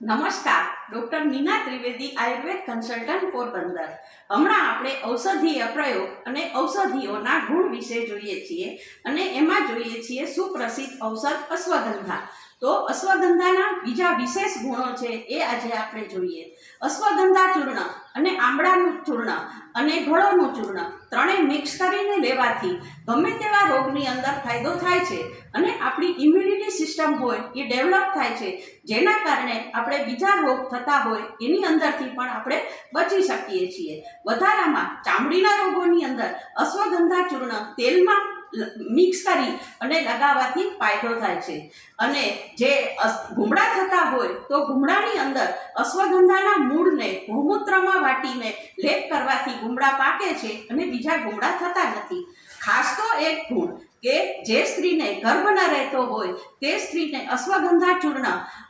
નમસ્કાર, doctor Meena Trivedi Ayurveda consultant Porbandar. હમણાં આપણે ઔષધીય પ્રયોગ અને ઔષધિઓના ગુણ વિશે જોઈએ છીએ અને એમાં જોઈએ છીએ સુપ્રસિદ્ધ ઔષધ અશ્વગંધા. તો અશ્વગંધાના બીજા વિશેષ ગુણો છે એ આજે આપણે જોઈએ. અશ્વગંધા ચૂર્ણ અને આમળાનું ચૂર્ણ અને ગળોનું ચૂર્ણ ત્રણેય મિક્સ કરીને લેવાથી ગમે તેવા રોગની અંદર ફાયદો થાય છે અને આપણી ઇમ્યુનિટી સિસ્ટમ હોય એ ડેવલપ થાય છે. જેના કારણે આપણે બીજા રોગ થતા હોય એની અંદરથી પણ આપણે બચી શકીએ છીએ. વધારામાં ચામડીના રોગોની અંદર અશ્વગંધા ચૂર્ણ તેલમાં મિક્સ કરી અને લગાવવાથી ફાયદો થાય છે. અને જે ઘૂમડા થતા હોય તો ઘૂમડાની અંદર અશ્વગંધાના મૂળને ગૌમૂત્રમાં વાટીને લેપ કરવાથી ગુમડા પાકે છે અને બીજા ગુમડા થતા નથી. ખાસ તો એક ગુણ કે જે સ્ત્રીને ગર્ભ ન રહેતો હોય તે સ્ત્રીને અશ્વગંધા ચૂર્ણ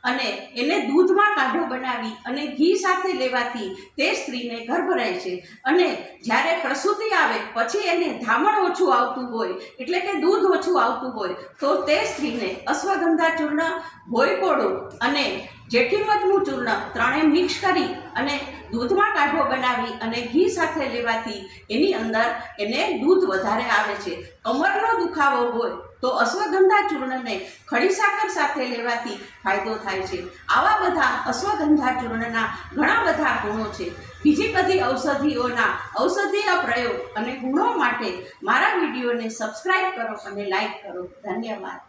અને એને દૂધમાં કાઢો બનાવી અને ઘી સાથે લેવાથી તે સ્ત્રીને ગર્ભ રહે છે. અને જ્યારે પ્રસૂતિ આવે પછી એને ધામણ ઓછું આવતું હોય, એટલે કે દૂધ ઓછું આવતું હોય, તો તે સ્ત્રીને અશ્વગંધા ચૂર્ણ ભોયકોડું અને જેઠીમધનું ચૂર્ણ ત્રણેય મિક્સ કરી અને દૂધમાં કાઢો બનાવી અને ઘી સાથે લેવાથી એની અંદર એને દૂધ વધારે આવે છે. કમરનો દુખાવો હોય તો અશ્વગંધા ચૂર્ણને ખડી સાકર સાથે લેવાથી ફાયદો થાય છે. આવા બધા અશ્વગંધા ચૂર્ણના ઘણા બધા ગુણો છે. બીજી બધી ઔષધિઓના ઔષધીય પ્રયોગ અને ગુણો માટે મારા વિડીયોને સબસ્ક્રાઈબ કરો અને લાઈક કરો. ધન્યવાદ.